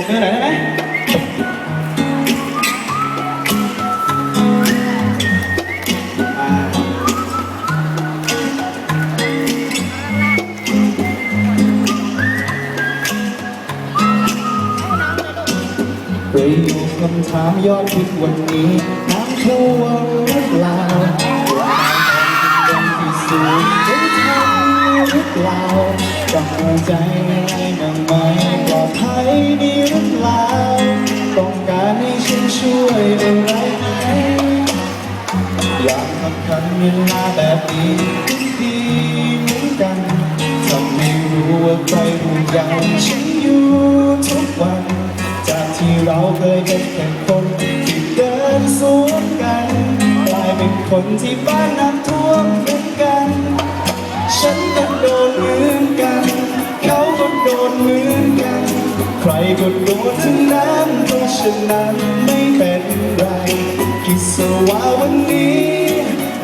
บมือหน่อยได้ไหมอ่าประโยคคำถามยอดฮิตวันนี้น้ำท่วมหรือเปล่าวันที่สูงจะทำ หรือเปล่าต้องใจอะไรบ้างไหมปลอดภัยดีหรือเปล่าต้องการให้ฉันช่วยอะไรไหมอยากทำคันเวลาแบบนี้ดีเหมือนกันทำให้รู้ว่าใครห่วงใยฉันอยู่ทุกวัน จากที่เราเคยเป็นแค่คนที่เดินสวนกันกลายเป็นคนที่บ้านน้ำท่วม ใครก็โดนทั้งนั้นเพราะฉะนั้นไม่เป็นไรคิดซะว่าวันนี้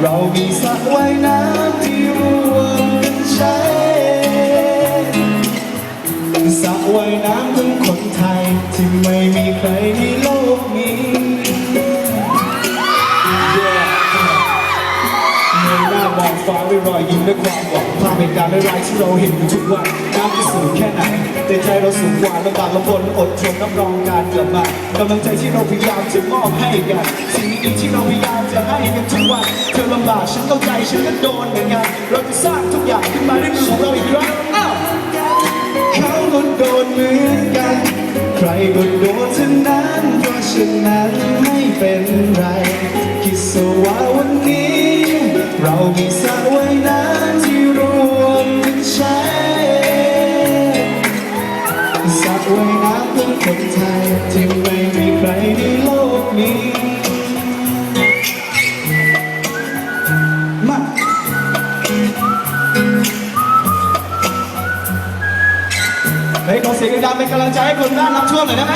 เรามีสระว่ายน้ำที่รวมกันใช้สระว่ายน้ำของคนไทยที่ไม่มีใคร ยหน้ามองฟ้าด้วยรอยยิ้มและความหวังภาพเหตุการณ์ร้ายๆที่เราเห็นอยู่ทุกวันน้ำที่สูงแค่ไหนแต่ใจเราสูงกว่าลำบากลำบนอดทนรับรองการกลับมากำลังใจที่เราพยายามจะมอบให้กันสิ่งดีๆที่เราพยายามจะให้กันทุกวันเธอลำบากฉันเข้าใจฉันก็โดนเหมือนกันเราจะสร้างทุกอย่างขึ้นมาด้วยมือของเราอีกครั้งอ้าวเขาก็โดนเหมือนกัน ใครก็โดนทั้งนั้นเพราะฉะนั้นไม่เป็น คนไทยที่ไม่มีใครในโลกนี้มาเฮ้ยขอเสียงดังๆเป็นกำลังใจให้คนด้านน้ำท่วมหน่อยได้ไหม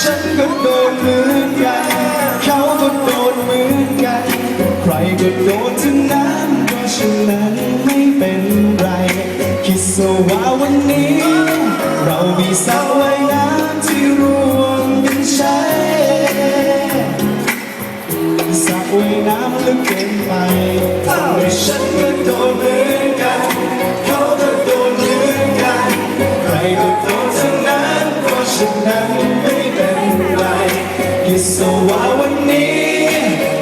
ฉันก็โดนเหมือนกัน เขาก็โดนเหมือนกัน ใครก็โดนทั้งนั้น เรามีสระว่ายน้ำที่รวมกันใช้สระว่ายน้ำลึกเกินไปแต่ฉันก็โดนเหมือนกัน เขาก็โดนเหมือนกัน ใครก็โดนทั้งนั้นเพราะฉะนั้นไม่เป็นไรคิดซะว่าวันนี้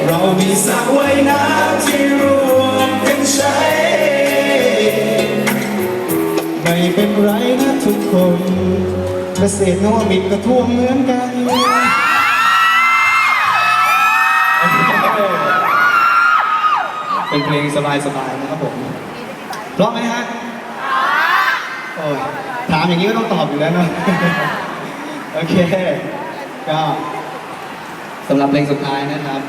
เรามีสระว่ายน้ำที่รวมกันใช้ ไม่เป็นไรนะ ทุกคนเกษตรนวมิตรก็ท่วมเหมือนกันเป็นเพลงสบายๆนะครับผมร้องไหมฮะโอ้ยถามอย่างนี้ก็ต้องตอบอยู่แล้วเนะโอเค ก็สำหรับเพลงสุดท้ายนะครับ